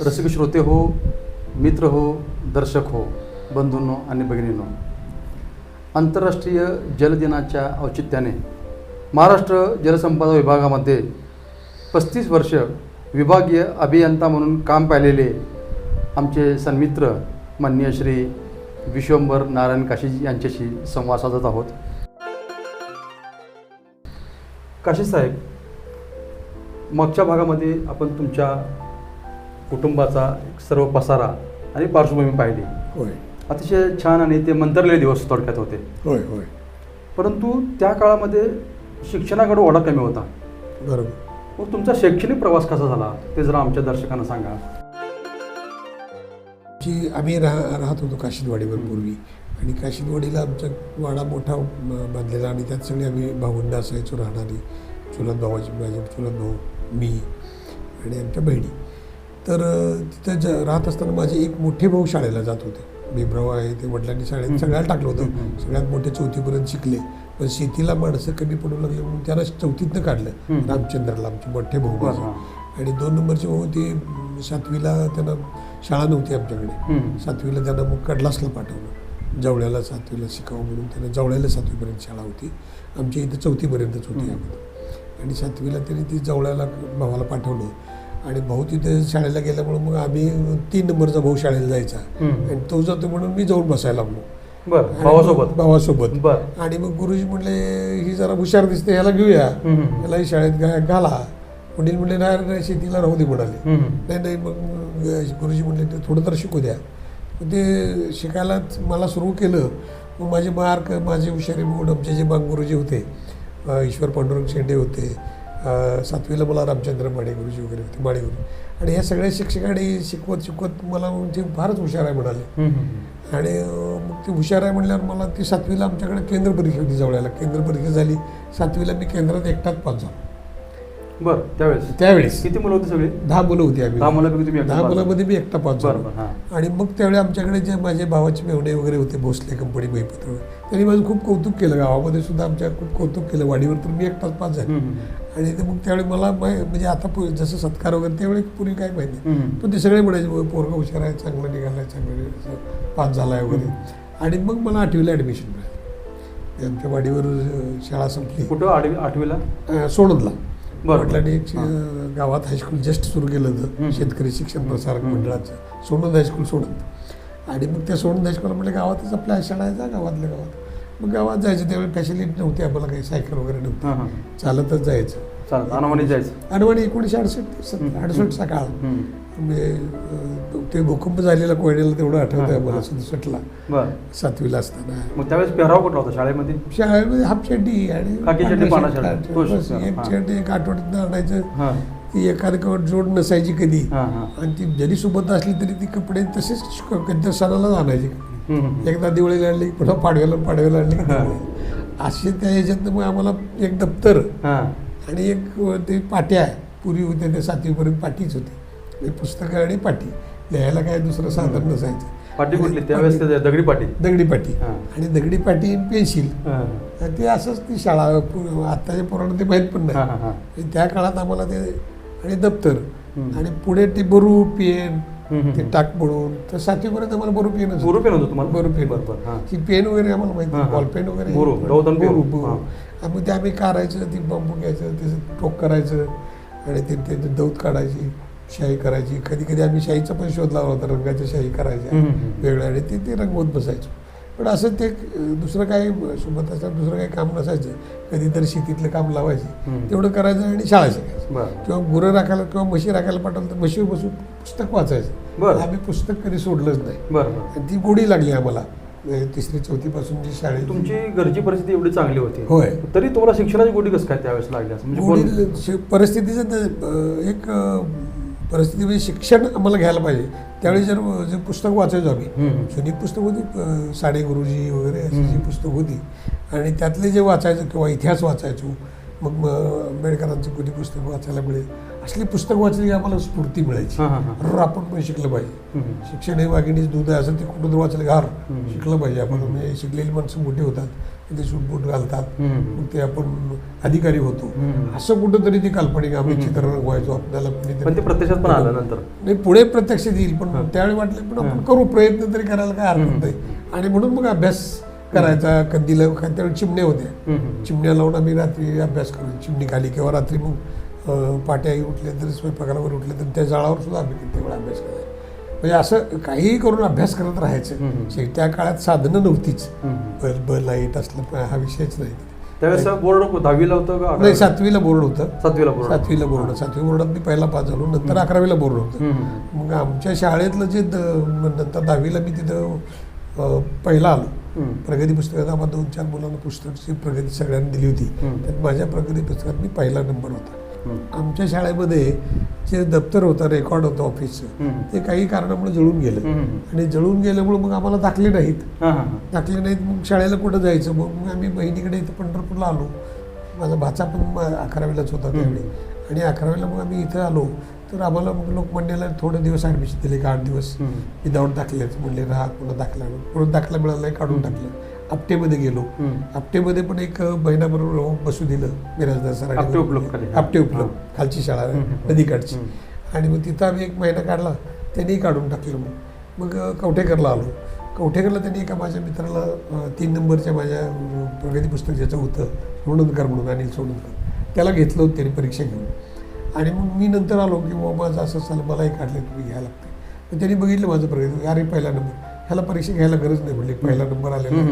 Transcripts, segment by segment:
रसिक श्रोते हो मित्र हो दर्शक हो बंधूंनो आणि भगिनींनो आंतरराष्ट्रीय जलदिनाच्या औचित्याने महाराष्ट्र जलसंपदा विभागामध्ये पस्तीस वर्ष विभागीय अभियंता म्हणून काम पाहिलेले आमचे सन्मित्र माननीय श्री विश्वंभर नारायण काशीजी यांच्याशी संवाद साधत आहोत. काशी साहेब मागच्या भागामध्ये आपण तुमच्या कुटुंबाचा सर्व पसारा आणि पार्श्वभूमी पाहिली. होय. अतिशय छान आणि ते मंतरलेले दिवस थोडक्यात होते. होय होय. परंतु त्या काळामध्ये शिक्षणाकडे ओढा कमी होता. बरोबर. मग तुमचा शैक्षणिक प्रवास कसा झाला? ते जरा आमच्या दर्शकांना सांगा. की आम्ही राह राहत होतो काशीदवाडीवर पूर्वी. आणि काशीदवाडीला आमचा वाडा मोठा बांधलेला आणि त्यात सगळे आम्ही भावंड असायचो राहणारी. चुलत भावाची माझे चुलत भाऊ मी आणि आमच्या बहिणी. तर तिथं ज राहत असताना माझे एक मोठे भाऊ शाळेला जात होते. भीमराव आहे ते वडिलांनी शाळेत सगळ्याला टाकलं होतं. सगळ्यात मोठे चौथीपर्यंत शिकले. पण शेतीला माणसं कमी पडू लागले म्हणून त्यांना चौथीतनं काढलं. रामचंद्रला आमचे मोठे भाऊ माझे. आणि दोन नंबरचे भाऊ ते सातवीला त्यांना शाळा नव्हती आमच्याकडे. सातवीला त्यांना मग कडलासला पाठवलं. जवळ्याला सातवीला शिकावं म्हणून त्यांना जवळ्याला सातवीपर्यंत शाळा होती. आमच्या इथं चौथीपर्यंतच होती आणि सातवीला त्यांनी ती जवळ्याला भावाला पाठवलं. आणि भाऊ तिथे शाळेला गेल्यामुळे मग आम्ही तीन नंबरचा भाऊ शाळेला जायचा. आणि तो जातो म्हणून मी जाऊन बसायला लागलो. भावासोबत? भावासोबत. बरं. आणि मग गुरुजी म्हणले ही जरा हुशार दिसते ह्याला घेऊया. ह्यालाही शाळेत घाला. वडील म्हणले नाही नाही शेतीला राहू दे म्हणाले. नाही नाही मग गुरुजी म्हणले ते थोडं तर शिकू द्या. ते शिकायला मला सुरू केलं. मग माझे मार्क माझे हुशारी बघून आमचे जे बांग गुरुजी होते ईश्वर पांडुरंग शेंडे होते सातवीला मला रामचंद्र माडे गुरुजी वगैरे होते माडे गुरु. आणि ह्या सगळ्या शिक्षकांनी शिकवत शिकवत मला म्हणजे फारच हुशार आहे म्हणाले. आणि मग ते हुशार आहे म्हणल्यावर मला ती सातवीला आमच्याकडे केंद्र परीक्षा होती जवळला केंद्र परीक्षा झाली सातवीला मी केंद्रात एकटाच पास झालो. बरं त्यावेळेस? त्यावेळेस. किती मुलं होती सगळी? दहा मुलं होती आम्ही. दहा मुलांपैकी तुम्ही एकटा दहा पास झाला. मुलांमध्ये मी एकटा पास बरं झालो बरं हां. आणि मग त्यावेळी आमच्याकडे जे माझे भावाचे मेवणे वगैरे होते भोसले कंपनी महिपत्र त्यांनी माझं खूप कौतुक केलं. गावामध्ये सुद्धा आमच्या खूप कौतुक केलं. वाडीवर तर मी एकटाच पास झालो. हम्म. आणि ते मग त्यावेळी मला माहि- म्हणजे आता पु- जसं सत्कार वगैरे त्यावेळी पूर्वी काय माहिती हम्म. पण ते सगळे म्हणायचे "बुवा, पोरगा हुशार आहे चांगला निघालाय चांगलं पास झालाय वगैरे. आणि मग मला आठवीला ॲडमिशन मिळालं. आमच्या वाडीवर अं, शाळा संपली. कुठं? आठवी आठवीला? अं, सोडतला. वडिलांनी एक गावात हायस्कूल जस्ट सुरू केलं. होतं शेतकरी शिक्षण प्रसारक. मंडळाचं. सोनंद हायस्कूल सोडत आणि मग त्या सोनंद हायस्कूल म्हटलं गावातच आपल्या शाळा आहे जा गावातल्या गावात. मग गावात जायचं त्यावेळी फॅसिलिटी नव्हती आम्हाला काही सायकल वगैरे नव्हती. चालतच जायचं. चालत. अनावणी जायचं. अनवाणी एकोणीसशे अडुसष्ट. अडुसष्ट सकाळ. म्हणजे ते भूकंप झालेला कोयनेला तेवढं आठवत आहे मला. सदुसष्टला सातवीला असताना. मग त्यावेळेस पेहराव कुठला होता शाळेमध्ये? शाळेमध्ये हाफ चड्डी आणि एक हां. आठवड्यात आणायचं. ती एखादं जोड नसायची कधी. आणि ती जरी सोबत असली तरी ती कपडे तसेच कधी सणालाच आणायचे. एकदा दिवाळीला आणली पुन्हा पाडव्याला पाडव्याला आणली. असे त्या ह्याच्यातनं मग आम्हाला एक दप्तर आणि एक ते पाट्या पूर्वी होत्या त्या सातवीपर्यंत पाटीच होती. म्हणजे पुस्तकं आणि पाटी. लिहायला काय दुसरं साधन नसायचं. पाटी कुठली? त्यावेळेस ते दगडी पाटी. दगडी पाटी. हां. आणि दगडी पाटी आणि पेन्सिल. ते असंच ती शाळा आत्ताच्या पोरांना ते माहीत पण नाही. त्या काळात आम्हाला ते आणि दप्तर. आणि पुढे ते बरू पेन ते. टाक म्हणून. तर सातवीपर्यंत आम्हाला बरू पेनच बोरू पेन होतं तुम्हाला? बरू पेन. हां. ही पेन वगैरे आम्हाला माहिती. बॉल पेन वगैरे. पेन. मग ते आम्ही काढायचं ती बांबू घ्यायचं त्याचं टोक करायचं. आणि ते ते ते दौत काढायची. शाही करायची. कधी कधी आम्ही शाहीचा पण शोध लावला होता रंगाच्या शाही करायच्या. वेगळ्या आणि ते ते रंगवत बसायचो. पण असं ते दुसरं काही सोबत असं दुसरं काही काम नसायचं. कधीतरी शेतीतलं काम लावायचं. तेवढं करायचं आणि शाळा शिकायचं. किंवा गुरं राखायला किंवा म्हशी राखायला पाठवलं तर म्हशीवर बसून पुस्तक वाचायचं. आम्ही पुस्तक कधी सोडलंच नाही. ती गोडी लागली आम्हाला. म्हणजे तिसरी चौथीपासून जी शाळेत तुमची घरची परिस्थिती एवढी चांगली होती. होय. तरी तुम्हाला शिक्षणाची गोडी कसं काय त्यावेळेस लागली असं? म्हणजे परिस्थितीचं एक अं, परिस्थिती म्हणजे शिक्षण आम्हाला घ्यायला पाहिजे त्यावेळी जर जे पुस्तक वाचायचो आम्ही. जुनी पुस्तक होती साडे गुरुजी वगैरे अशी जी. पुस्तक होती आणि त्यातले जे वाचायचं किंवा इतिहास वाचायचो मग आंबेडकरांची कोणी पुस्तक वाचायला मिळेल असली पुस्तक वाचली की आम्हाला स्फूर्ती मिळायची अरे आपण पण शिकलं पाहिजे. शिक्षण हे वाघिणीच दूध आहे असं ते कुठं तर वाचलं हम्म. शिकलं पाहिजे आपण. म्हणजे शिकलेली माणसं मोठी होतात ते सूटबूट घालतात. मग ते आपण अधिकारी होतो. असं कुठंतरी ते काल्पनिक आम्ही चित्र रंगवायचो आपल्याला ते प्रत्यक्षात पण आलं नंतर नाही पुढे प्रत्यक्ष येईल पण. त्यावेळी वाटलं पण आपण. करू प्रयत्न तरी करायला काय हरकत. नाही आणि म्हणून मग अभ्यास करायचा कंदीला त्यावेळी चिमण्या होत्या. चिमण्या लावून आम्ही रात्री अभ्यास करू चिमणी खाली किंवा रात्री मग पाट्या उठले तर स्वयंपाकावर उठले तर त्या जाळावर सुद्धा आम्ही किती वेळा अभ्यास करायचो म्हणजे असं काहीही करून अभ्यास करत राहायचं. त्या काळात साधनं नव्हतीच. हम्म. बल्ब लाइट असलं पण हा विषयच नाही. त्यावेळेस बोर्ड दहावीला होतं का नाही? सातवीला बोर्ड होतं. सातवीला बोर्ड. सातवीला बोर्ड सातवी बोर्डात मी पहिला पास झालो नंतर अकरावीला बोर्ड होतं. मग आमच्या शाळेतलं जे नंतर दहावीला मी तिथं पहिला आलो. प्रगती पुस्तकात आम्हाला दोन चार मुलांना पुस्तकाची प्रगती सगळ्यांनी दिली होती. त्यात माझ्या प्रगती पुस्तकात मी पहिला नंबर होता. आमच्या शाळेमध्ये जे दप्तर होतं रेकॉर्ड होतं ऑफिसचं. ते काही कारणामुळे जळून गेलं. आणि जळून गेल्यामुळे मग आम्हाला दाखले नाहीत. दाखले नाहीत मग शाळेला कुठं जायचं मग मग आम्ही बहिणीकडे इथं पंढरपूरला आलो माझा भाचा पण अकरावीलाच होता त्यावेळी आणि अकरावीला मग आम्ही इथं आलो तर आम्हाला मग लोकमान्याला थोडे दिवस ॲडमिशन दिले एक आठ दिवस. विदाऊट दाखल्याचं म्हणले राहा पुन्हा दाखला पुन्हा दाखला मिळाला काढून टाकलं. आपटेमध्ये गेलो. आपटेमध्ये पण एक महिनाभर बसू दिलं मिराजदार सरांनी. आपटे हां. खालची शाळा. नदीकाठची. आणि मग तिथं आम्ही एक महिना काढला त्यांनी काढून टाकलं मग. मग कवठेकरला आलो. कवठेकरला त्यांनी एका माझ्या मित्राला तीन नंबरच्या माझ्या प्रगती पुस्तक ज्याचं होतं सोनंदकर म्हणून अनिल सोनंदकर त्याला घेतलं होतं त्यांनी परीक्षा घेऊन. आणि मग मी नंतर आलो की बाबा माझं असं झालं मलाही काढलं तुम्ही घ्यायला लागतं मग त्यांनी बघितलं माझं प्रगती. अरे पहिला नंबर. ह्याला परीक्षा घ्यायला गरज नाही म्हणली पहिला नंबर आलेला.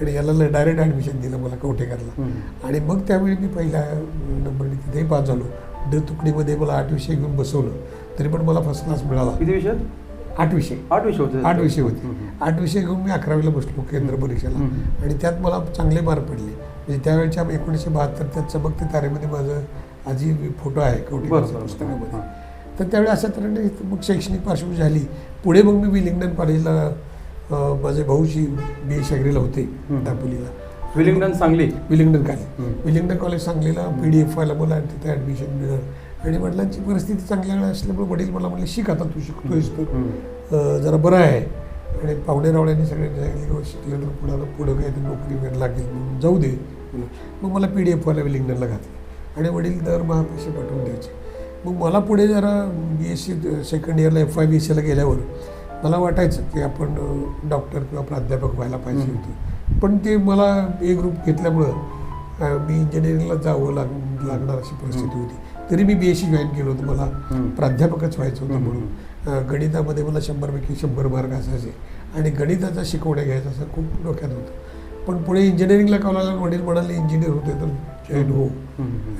आणि याला डायरेक्ट ॲडमिशन दिलं मला कवठेकरला. आणि मग त्यावेळी मी पहिल्या नंबरने तिथेही पास झालो. ड तुकडीमध्ये मला आठ विषय घेऊन बसवलं. तरी पण मला फर्स्ट क्लास मिळाला. किती विषय? आठ विषय. आठ विषय होते. आठ विषय होते. आठ विषय घेऊन मी अकरावीला बसलो केंद्र परीक्षेला. आणि त्यात मला चांगले मार्क पडले. म्हणजे त्यावेळेच्या एकोणीसशे बहात्तर त्यात चमकते तारेमध्ये माझं आजी फोटो आहे बरं, पुस्तकामध्ये. तर त्यावेळी अशा तऱ्हेने मग शैक्षणिक पार्श्वभूमी झाली. पुढे मग मी विलिंग्डन कॉलेजला माझे भाऊजी बी. ए शागरीला होते. दापोलीला. Willingdon Sangli? Willingdon college. Willingdon college सांगलीला पी डी एफ व्हायला मला तिथे ॲडमिशन मिळालं. आणि वडिलांची परिस्थिती चांगली असल्यामुळे वडील मला म्हणले शिक आता तू शिकतोयस तर. जरा बरं आहे. आणि पाहुणे रावड्यांनी सगळ्यांनी सांगितले की "हो, शिकलं तर पुढं पुढं काहीतरी नोकरी लागेल म्हणून जाऊ दे. मग मला पी डी एफ व्हायला विलिंग्डनला घातलं. आणि वडील दरमहा पैसे पाठवून द्यायचे. मग मला पुढे जरा बी एस सी सेकंड इयरला एफ आय बी एस सीला गेल्यावर मला वाटायचं की आपण डॉक्टर किंवा प्राध्यापक व्हायला पाहिजे. होतं. पण ते मला ए ग्रुप घेतल्यामुळं मी इंजिनिअरिंगला जावं लाग लागणार अशी परिस्थिती होती. तरी मी बी एस सी जॉईन केलं होतं. मला. प्राध्यापकच व्हायचं होतं. म्हणून. गणितामध्ये मला शंभरपैकी शंभर मार्क असायचे. आणि गणिताचा शिकवण्या घ्यायचा असं खूप डोक्यात होतं. पण पुढे इंजिनिअरिंगला कॉलाला वडील म्हणाले इंजिनियर होते तर जॉईन हो.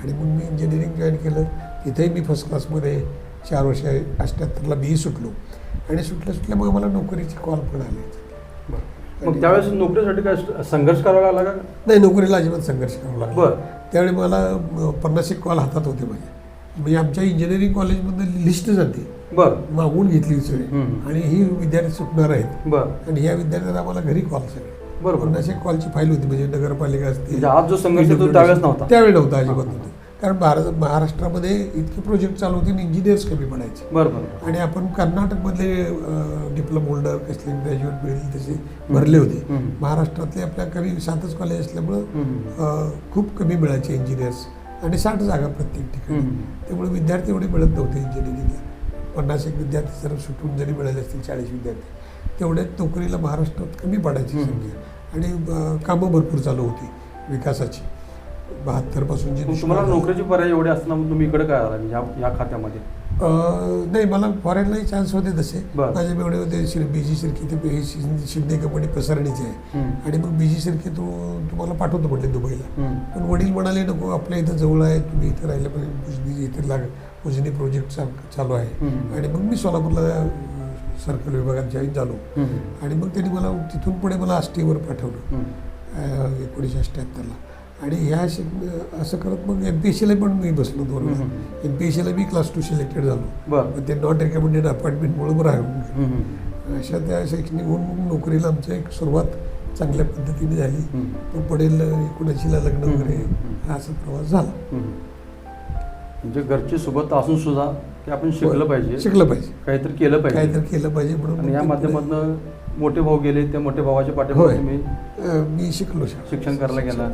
आणि मग मी इंजिनिअरिंग जॉईन केलं. तिथेही मी फर्स्ट क्लासमध्ये चार वर्ष अठ्ठ्याहत्तरला बी सुटलो. आणि सुटल्या सुटल्या मग मला नोकरीचे कॉल पण आले. मग त्यावेळेस नोकरीसाठी काय संघर्ष करावा लागला का? नाही नोकरीला अजिबात संघर्ष करावा लागला. त्यावेळी मला पन्नास एक कॉल हातात होते माझे. म्हणजे आमच्या इंजिनिअरिंग कॉलेजमधली लिस्ट जाते. बरं. मागून घेतली सगळी. आणि ही विद्यार्थी सुटणार आहेत. आणि ह्या विद्यार्थ्यांना आम्हाला घरी कॉल सगळे. बरोबर. एक कॉलची फाईल होती म्हणजे नगरपालिका असते म्हणजे आज जो संघर्ष तो त्यावेळेस नव्हता. त्यावेळी नव्हता अजिबात नव्हता कारण भारत महाराष्ट्रामध्ये इतके प्रोजेक्ट चालू होते आणि इंजिनियर्स कमी पडायचे. बरं बरं आणि आपण कर्नाटकमधले डिप्लोमा होल्डर कसले ग्रॅज्युएट मिळेल तसे भरले होते. महाराष्ट्रातले आपल्या कमी सातच कॉलेज असल्यामुळं खूप कमी मिळायचे इंजिनियर्स आणि साठ जागा प्रत्येक ठिकाणी. त्यामुळे विद्यार्थी एवढे मिळत नव्हते इंजिनिअरिंगला पन्नास एक विद्यार्थी जर सुटून जरी मिळाले असतील चाळीस विद्यार्थी. तेवढ्याच नोकरीला महाराष्ट्रात कमी पडायची. संख्या आणि कामं भरपूर चालू होती विकासाची बहात्तरपासून जी तुम्हाला नोकरीची पर्याय एवढे असताना तुम्ही इकडे काय आला या या खात्यामध्ये नाही मला फॉरेनलाही चान्स होते तसे. माझे एवढे होते शिर बीजी शिरकी ते हे शिं- शिंदे कंपनी पसरणीची आहे. आणि मग बीजी शिरकी तू तुम्हाला पाठवतो म्हटले दुबईला. पण वडील म्हणाले नको आपल्या इथं जवळ आहे तुम्ही इथं राहिलं पाहिजे इथे लाग उजनी प्रोजेक्ट चालू आहे. आणि मग मी सोलापूरला सर्कल विभागात जॉईन झालो. आणि मग त्यांनी मला तिथून पुढे मला आष्टीवर पाठवलं एकोणीसशे अठ्ठ्याहत्तरला आणि ह्या शिक- असं करत मग एम पी एस सीला पण मी बसलो दोन वेळा. एम पी एस सीला मी क्लास टू सिलेक्टेड झालो पण ते नॉट रेकमेंडेड अपॉइंटमेंटमुळे बरं आहे. अशा त्या शैक्षणिक होऊन मग नोकरीला आमचं एक सुरुवात चांगल्या पद्धतीने झाली. मग पुढील एकोणऐंशीला लग्न. वगैरे. हा असा प्रवास झाला. म्हणजे घरची सोबत असून सुद्धा की आपण शिकलं पाहिजे. शिकलं पाहिजे. काहीतरी केलं पाहिजे. काहीतरी केलं पाहिजे म्हणून आणि या ते माध्यमातून मोठे भाऊ गेले त्या मोठ्या भावाच्या पाठीमागे होय. तुम्ही अ, मी शिकलो. शिक्षण करायला गेला.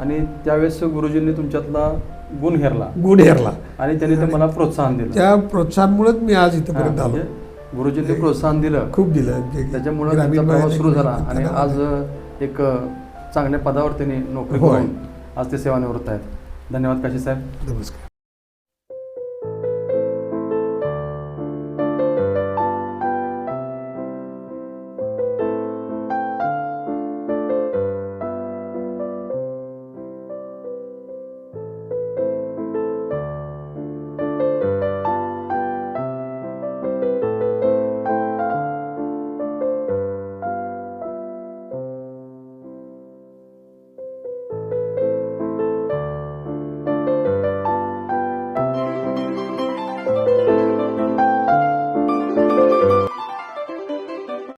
आणि त्यावेळेस गुरुजींनी तुमच्यातला गुण हेरला गुण हेरला आणि त्यांनी तुम्हाला प्रोत्साहन दिलं. त्या प्रोत्साहनमुळेच मी आज इथपर्यंत आलो. म्हणजे गुरुजींनी प्रोत्साहन दिलं. खूप दिलं. जे- त्याच्यामुळे ग्रामीण त्यांचा प्रवास सुरू झाला. आणि आज एक चांगल्या पदावर त्यांनी नोकरी होय. करून आज ते सेवानिवृत्त आहेत. धन्यवाद काशी साहेब नमस्कार.